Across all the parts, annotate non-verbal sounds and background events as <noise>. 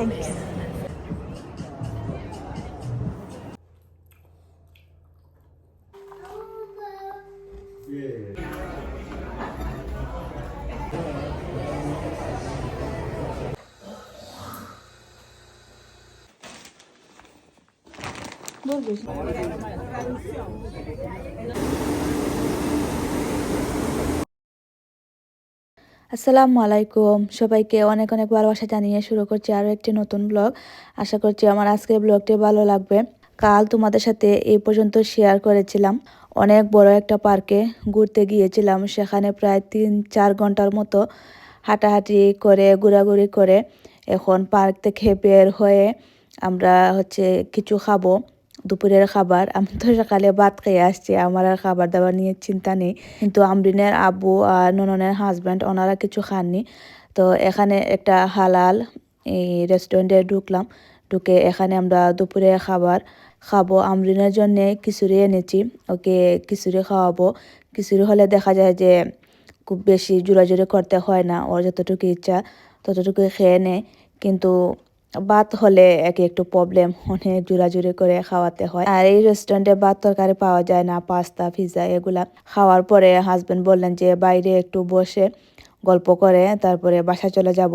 Thanks. Burgers. আসসালামু আলাইকুম। সবাইকে অনেক অনেক ভালোবাসা জানিয়ে শুরু করছি আরও একটি নতুন ব্লগ আশা করছি আমার আজকের ব্লগটি ভালো লাগবে। কাল তোমাদের সাথে এই পর্যন্ত শেয়ার করেছিলাম। অনেক বড় একটা পার্কে ঘুরতে গিয়েছিলাম। সেখানে প্রায় তিন চার ঘণ্টার মতো হাঁটাহাঁটি করে, ঘোরাঘুরি করে এখন পার্ক থেকে বের হয়ে আমরা হচ্ছে কিছু খাব। দুপুরের খাবার। আমি তো সকালে ভাত খেয়ে আসছি, আমার আর খাবার দাবার নিয়ে চিন্তা নেই। কিন্তু আমরিনের আব্বু আর নননের হাজব্যান্ড ওনারা কিছু খাননি। তো এখানে একটা হালাল এই রেস্টুরেন্টে ঢুকলাম। ঢুকে এখানে আমরা দুপুরে খাবার খাব। আমরিনের জন্যে খিচুড়ি এনেছি। ওকে খিচুড়ি খাওয়াবো। খিচুড়ি হলে দেখা যায় যে খুব বেশি জোরাজুরি করতে হয় না। ওর যতটুকু ইচ্ছা ততটুকু খেয়ে নেয়। কিন্তু ভাত হলে একে একটু প্রবলেম অনেক জোরাজুরি করে খাওয়াতে হয়। আর এই রেস্টুরেন্টে ভাত তরকারি পাওয়া যায় না পাস্তা পিৎজা এগুলা। খাওয়ার পরে হাজবেন্ড বললেন যে, বাইরে একটু বসে গল্প করে, তারপরে বাসা চলে যাব।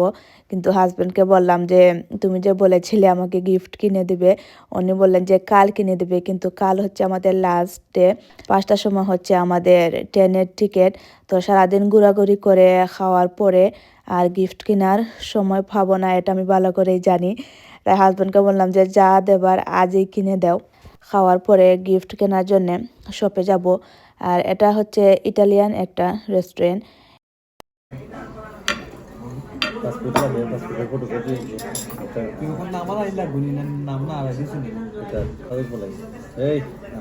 কিন্তু হাজবেন্ডকে বললাম যে, তুমি যে বলেছিলে আমাকে গিফট কিনে দিবে, উনি বললেন যে, কাল কিনে দিবে, কিন্তু কাল হচ্ছে আমাদের লাস্ট ডে পাঁচটার সময় হচ্ছে আমাদের ট্রেনের টিকিট তো সারাদিন ঘোরাঘুরি করে খাওয়ার পরে আর গিফট কেনার সময় পাবো না, এটা আমি ভালো করেই জানি। তাই হাজব্যান্ডকে বললাম যে, যা দেবার আজই কিনে দাও। খাওয়ার পরে গিফট কেনার জন্যে শপে যাব। আর এটা হচ্ছে ইটালিয়ান একটা রেস্টুরেন্ট লাগে পাসপোর্টের ফটো কপি এটা তুই ওখানে নামার আইলা গুনি না নাম না আর কিছু নেই এটা কাগজ বলাই এই না।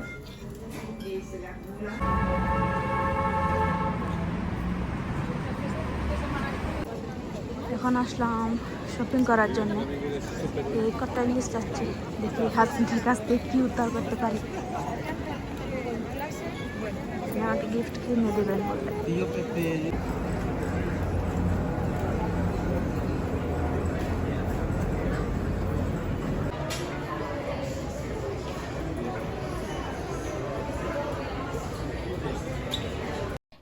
এখন আসলাম? শপিং করার জন্য। এই কটা জিনিস চাচ্ছি দেখি হাজবেন্ডের কাছ থেকে কি উদ্ধার করতে পারি। আমাকে গিফট কিনে দেবেন বললে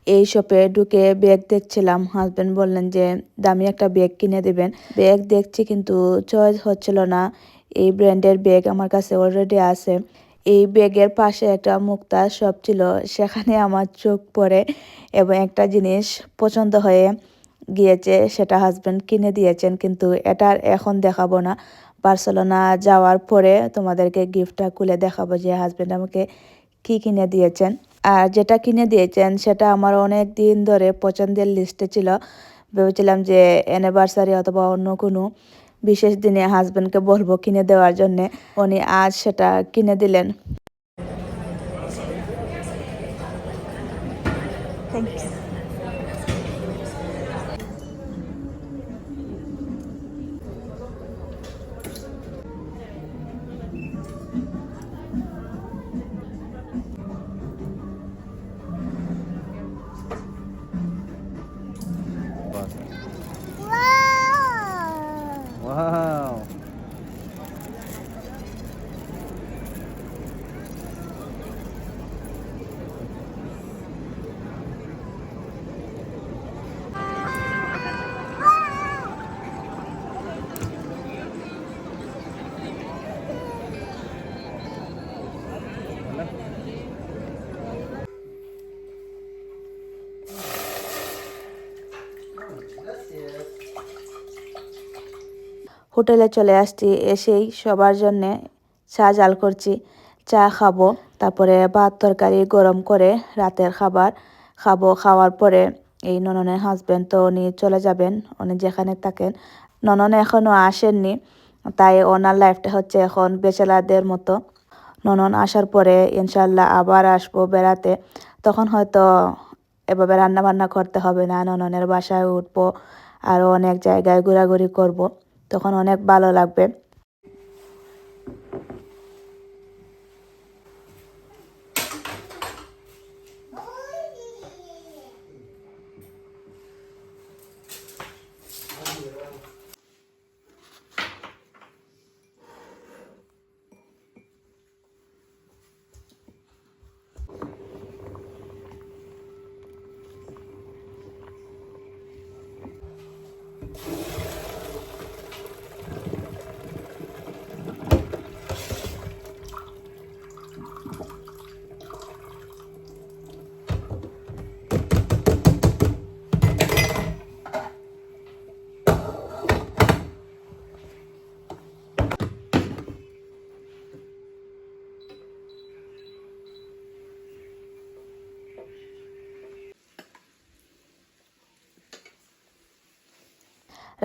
এই শপে ঢুকে ব্যাগ দেখছিলাম। হাজব্যান্ড বললেন যে, দামি একটা ব্যাগ কিনে দেবেন। ব্যাগ দেখছি কিন্তু চয়েস হচ্ছিল না। এই ব্র্যান্ডের ব্যাগ আমার কাছে অলরেডি আছে। এই ব্যাগের পাশে একটা মুক্তা শপ ছিল। সেখানে আমার চোখ পড়ে এবং একটা জিনিস পছন্দ হয়ে গিয়েছে, সেটা হাজব্যান্ড কিনে দিয়েছেন। কিন্তু এটার এখন দেখাবো না। বার্সেলোনা যাওয়ার পরে তোমাদেরকে গিফটটা খুলে দেখাবো যে হাজব্যান্ড আমাকে কি কিনে দিয়েছেন। আর যেটা কিনে দিয়েছেন সেটা আমার অনেক দিন ধরে পছন্দের লিস্টে ছিল। ভেবেছিলাম যে অ্যানিভার্সারি অথবা অন্য কোনো বিশেষ দিনে হাজব্যান্ডকে বলব কিনে দেওয়ার জন্যে। উনি আজ সেটা কিনে দিলেন। হোটেলে চলে আসছি, এসেই সবার জন্যে চা জাল করছি। চা খাব, তারপরে ভাত তরকারি গরম করে রাতের খাবার খাব। খাওয়ার পরে এই নননের হাজবেন্ড তো উনি চলে যাবেন, উনি যেখানে থাকেন। ননন এখনও আসেননি, তাই ওনার লাইফটা হচ্ছে এখন বেচেলারদের মতো। ননন আসার পরে ইনশাল্লাহ আবার আসব বেড়াতে। তখন হয়তো এভাবে রান্না বান্না করতে হবে না নননের বাসায় উঠবো আরও অনেক জায়গায় ঘোরাঘুরি করব, তখন অনেক ভালো লাগবে।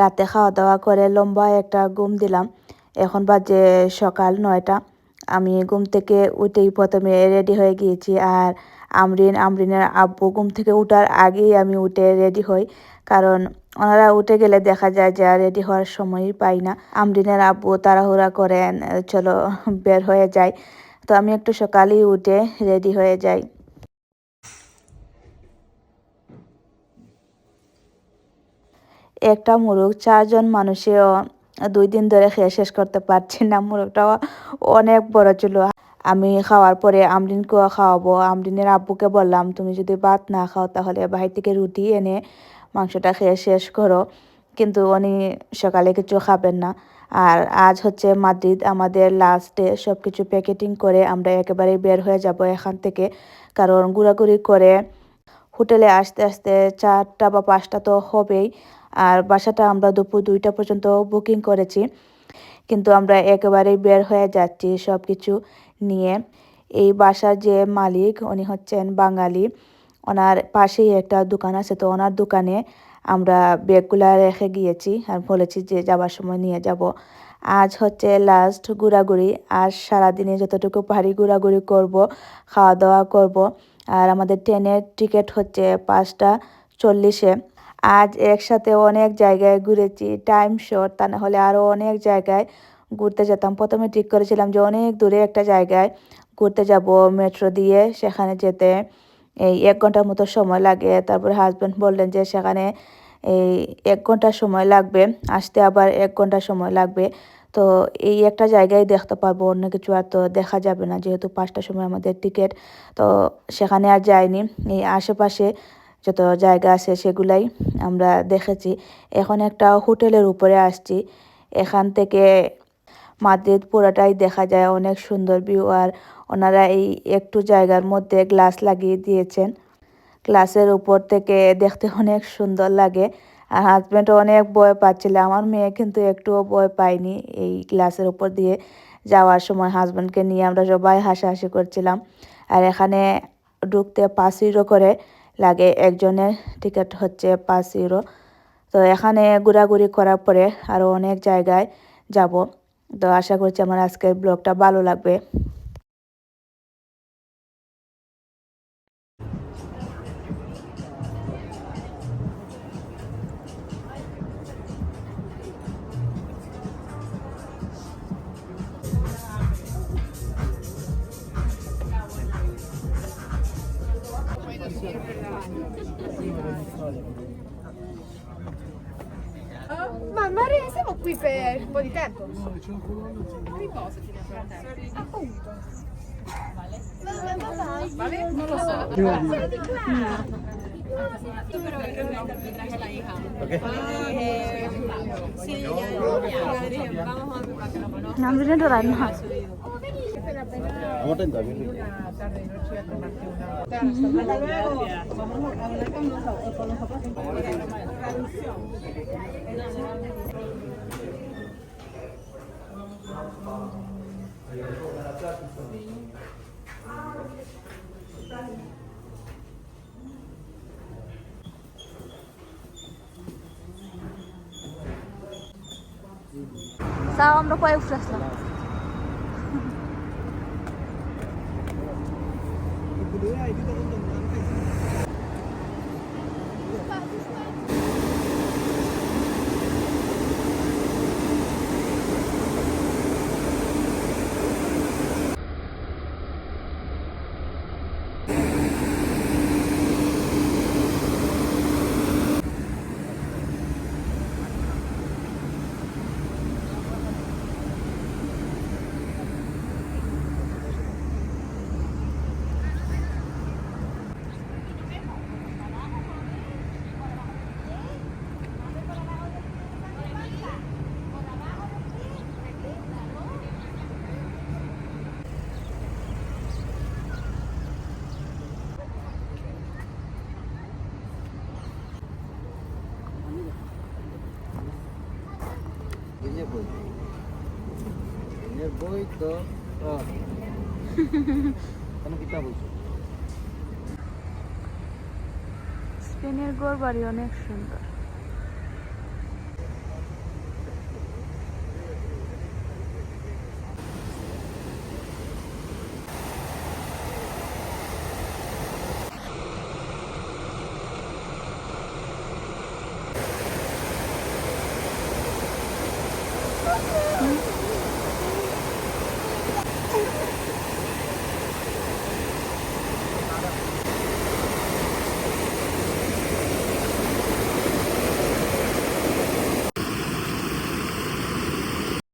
রাতে খাওয়া দাওয়া করে লম্বা একটা ঘুম দিলাম। এখন বাজে সকাল নয়টা। আমি ঘুম থেকে উঠেই প্রথমে রেডি হয়ে গিয়েছি আর আমরিন, আমরিনের আব্বু ঘুম থেকে উঠার আগেই আমি উঠে রেডি হই। কারণ ওনারা উঠে গেলে দেখা যায় যে রেডি হওয়ার সময়ই পাই না। আমরিনের আব্বু তাড়াহুড়া করেন, চলো, বের হয়ে যায় তো আমি একটু সকালেই উঠে রেডি হয়ে যাই। একটা মুরগ, চারজন মানুষেও দুই দিন ধরে খেয়ে শেষ করতে পারছি না। মুরগটাও অনেক বড় ছিল। আমি খাওয়ার পরে আমরিনকেও খাওয়াবো। আমরিনের আব্বুকে বললাম, তুমি যদি ভাত না খাও তাহলে বাহির থেকে রুটি এনে মাংসটা খেয়ে শেষ করো। কিন্তু উনি সকালে কিছু খাবেন না। আর আজ হচ্ছে মাদ্রিদ, আমাদের লাস্টে সব কিছু প্যাকেটিং করে আমরা একেবারে বের হয়ে যাব এখান থেকে। কারণ ঘোরাঘুরি করে হোটেলে আসতে আসতে চারটা বা পাঁচটা তো হবেই। আর বাসাটা আমরা দুপুর দুইটা পর্যন্ত বুকিং করেছি। কিন্তু আমরা একেবারেই বের হয়ে যাচ্ছি সব কিছু নিয়ে। এই বাসার যে মালিক, উনি হচ্ছেন বাঙালি। ওনার পাশেই একটা দোকান আছে, তো ওনার দোকানে আমরা ব্যাগগুলা রেখে গিয়েছি আর বলেছি যে যাবার সময় নিয়ে যাব। আজ হচ্ছে লাস্ট ঘোরাঘুরি আর সারাদিনে যতটুকু পারি ঘোরাঘুরি করব খাওয়া দাওয়া করব। আর আমাদের ট্রেনের টিকিট হচ্ছে পাঁচটা চল্লিশে। আজ একসাথে অনেক জায়গায় ঘুরেছি টাইম শর্ট তা না হলে আরও অনেক জায়গায় ঘুরতে যেতাম। প্রথমে ঠিক করেছিলাম যে অনেক দূরে একটা জায়গায় ঘুরতে যাব মেট্রো দিয়ে, সেখানে যেতে এই এক ঘণ্টার মতো সময় লাগে। তারপরে হাজব্যান্ড বললেন যে সেখানে এই এক ঘণ্টা সময় লাগবে, আসতে আবার এক ঘণ্টা সময় লাগবে। তো এই একটা জায়গায় দেখতে পারব, অন্য কিছু আর তো দেখা যাবে না, যেহেতু পাঁচটার সময় আমাদের টিকিট তো সেখানে আর যায়নি এই আশেপাশে যত জায়গা আছে সেগুলাই আমরা দেখেছি। এখন একটা হোটেলের উপরে আসছি। এখান থেকে মাদ্রিদ পুরোটাই দেখা যায়, অনেক সুন্দর ভিউ আর ওনারা এই একটু জায়গার মধ্যে গ্লাস লাগিয়ে দিয়েছেন। গ্লাসের উপর থেকে দেখতে অনেক সুন্দর লাগে। আর হাজব্যান্ডও অনেক ভয় পাচ্ছিল, আমার মেয়ে কিন্তু একটুও ভয় পায়নি এই গ্লাসের উপর দিয়ে যাওয়ার সময়। হাজব্যান্ডকে নিয়ে আমরা সবাই হাসাহাসি করছিলাম। আর এখানে ঢুকতে পাঁচ ইউরো করে। লাগে একজনের টিকিট হচ্ছে পাঁচ ইউরো তো এখানে ঘোরাঘুরি করার পরে আরও অনেক জায়গায় যাব। তো আশা করছি আমার আজকের ব্লগটা ভালো লাগবে। Ah, ma Maria, siamo qui per un po' di tempo. Riposati nel Appunto. Vale? Vale? Vale? Non lo so. Sono di qua. No, no, no, no, no, no, no, no, no, no, no, no, Non vedo no, no, no, no, তাও আমরা কয়েক উঠে আসলাম এই যে ওই তো <laughs> স্পেনের গোর বাড়ি অনেক সুন্দর।